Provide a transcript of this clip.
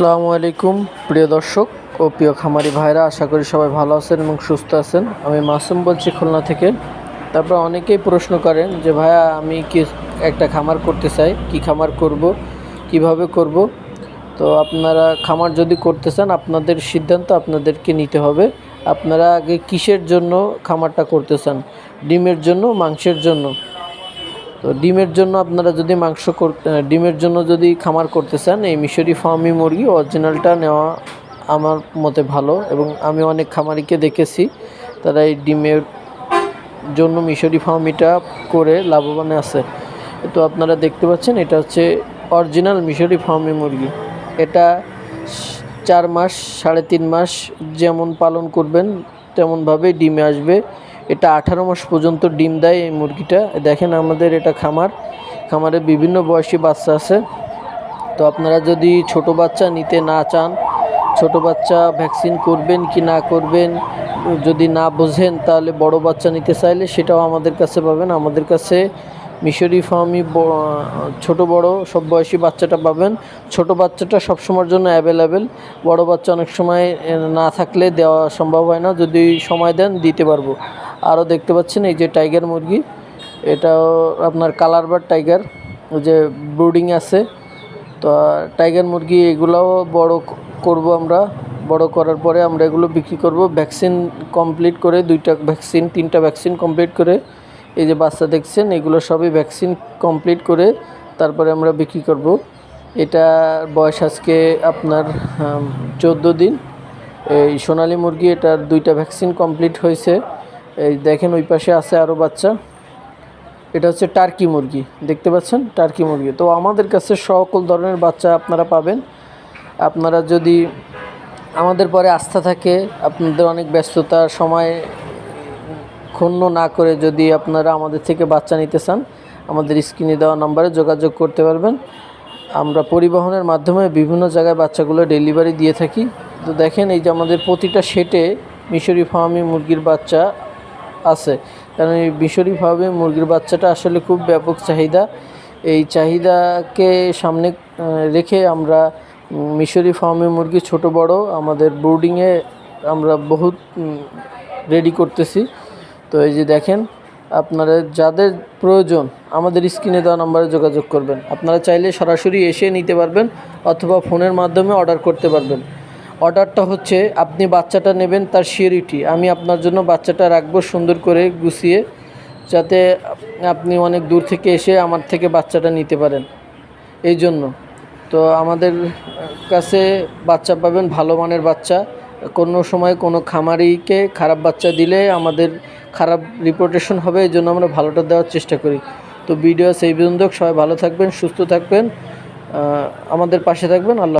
আসসালামু আলাইকুম, প্রিয় দর্শক ও প্রিয় খামারি ভাইরা, আশা করি সবাই ভালো আছেন এবং সুস্থ আছেন। আমি মাসুম বলছি খুলনা থেকে। তারপর অনেকেই প্রশ্ন করেন যে, ভাইয়া, আমি কি একটা খামার করতে চাই? কি খামার করব? কীভাবে করব? তো আপনারা খামার যদি করতে চান, আপনাদের সিদ্ধান্ত আপনাদেরকে নিতে হবে। আপনারা আগে কিসের জন্য খামারটা করতে চান? ডিমের জন্য, মাংসের জন্য? তো ডিমের জন্য আপনারা যদি মাংস ডিমের জন্য যদি খামার করতে চান, এই মিশরি ফার্মি মুরগি অরিজিনালটা নেওয়া আমার মতে ভালো এবং আমি অনেক খামারিকে দেখেছি, তারা এই ডিমের জন্য মিশরি ফার্মিটা করে লাভবান আছে। তো আপনারা দেখতে পাচ্ছেন, এটা হচ্ছে অরিজিনাল মিশরি ফার্মি মুরগি। এটা চার মাস, সাড়ে তিন মাস যেমন পালন করবেন তেমনভাবেই ডিমে আসবে। এটা আঠারো মাস পর্যন্ত ডিম দেয় এই মুরগিটা। দেখেন আমাদের এটা খামার। খামারে বিভিন্ন বয়সী বাচ্চা আছে। তো আপনারা যদি ছোট বাচ্চা নিতে না চান, ছোট বাচ্চা ভ্যাকসিন করবেন কি না করবেন, যদি না বোঝেন, তাহলে বড় বাচ্চা নিতে চাইলে সেটাও আমাদের কাছে পাবেন। আমাদের কাছে মিশরি ফার্মি ছোট বড় সব বয়সী বাচ্চাটা পাবেন। ছোট বাচ্চাটা সবসময়ের জন্য অ্যাভেলেবেল বড় বাচ্চা অনেক সময় না থাকলে দেওয়া সম্ভব হয় না। যদি সময় দেন দিতে পারব। আরও দেখতে পাচ্ছেন এই যে টাইগার মুরগি, এটাও আপনার কালার বার টাইগার যে ব্রুডিং আছে। তো টাইগার মুরগি এগুলোও বড় করব আমরা, বড় করার পরে আমরা এগুলো বিক্রি করব। ভ্যাকসিন কমপ্লিট করে দুইটা ভ্যাকসিন, তিনটা ভ্যাকসিন কমপ্লিট করে, এই যে বাচ্চা দেখছেন, এগুলো সবই ভ্যাকসিন কমপ্লিট করে তারপরে আমরা বিক্রি করব। এটা বয়স আজকে আপনার চোদ্দ দিন। এই সোনালী মুরগি এটার দুইটা ভ্যাকসিন কমপ্লিট হয়েছে। এই দেখেন ওই পাশে আছে আরও বাচ্চা। এটা হচ্ছে টার্কি মুরগি, দেখতে পাচ্ছেন? টার্কি মুরগি। তো আমাদের কাছে সকল ধরনের বাচ্চা আপনারা পাবেন। আপনারা যদি আমাদের পরে আস্থা থাকে, আপনাদের অনেক ব্যস্ততা, সময় ক্ষুণ্ণ না করে যদি আপনারা আমাদের থেকে বাচ্চা নিতে চান, আমাদের স্ক্রিনে দেওয়া নম্বরে যোগাযোগ করতে পারবেন। আমরা পরিবহনের মাধ্যমে বিভিন্ন জায়গায় বাচ্চাগুলো ডেলিভারি দিয়ে থাকি। তো দেখেন এই যে আমাদের প্রতিটা সেটে মিশরি ফার্মি মুরগির বাচ্চা আছে। কারণ এই মিশরি ফার্মে মুরগির বাচ্চাটা আসলে খুব ব্যাপক চাহিদা। এই চাহিদাকে সামনে রেখে আমরা মিশরি ফার্মে মুরগি ছোট বড় আমাদের বোর্ডিংয়ে আমরা বহুত রেডি করতেছি। তো এই যে দেখেন, আপনারা যাদের প্রয়োজন আমাদের স্ক্রিনে দেওয়া নম্বরে যোগাযোগ করবেন। আপনারা চাইলে সরাসরি এসে নিতে পারবেন অথবা ফোনের মাধ্যমে অর্ডার করতে পারবেন। অর্ডারটা হচ্ছে, আপনি বাচ্চাটা নেবেন তার সিওরিটি। আমি আপনার জন্য বাচ্চাটা রাখব সুন্দর করে গুছিয়ে, যাতে আপনি অনেক দূর থেকে এসে আমার থেকে বাচ্চাটা নিতে পারেন। এই জন্য। তো আমাদের কাছে বাচ্চা পাবেন, ভালো মানের বাচ্চা। কোনো সময় কোনো খামারিকে খারাপ বাচ্চা দিলে আমাদের খারাপ রিপোর্টেশন হবে, এই জন্য আমরা ভালোটা দেওয়ার চেষ্টা করি। তো ভিডিও সেই পর্যন্ত সবাই ভালো থাকবেন, সুস্থ থাকবেন। আমাদের পাশে থাকবেন। আল্লাহ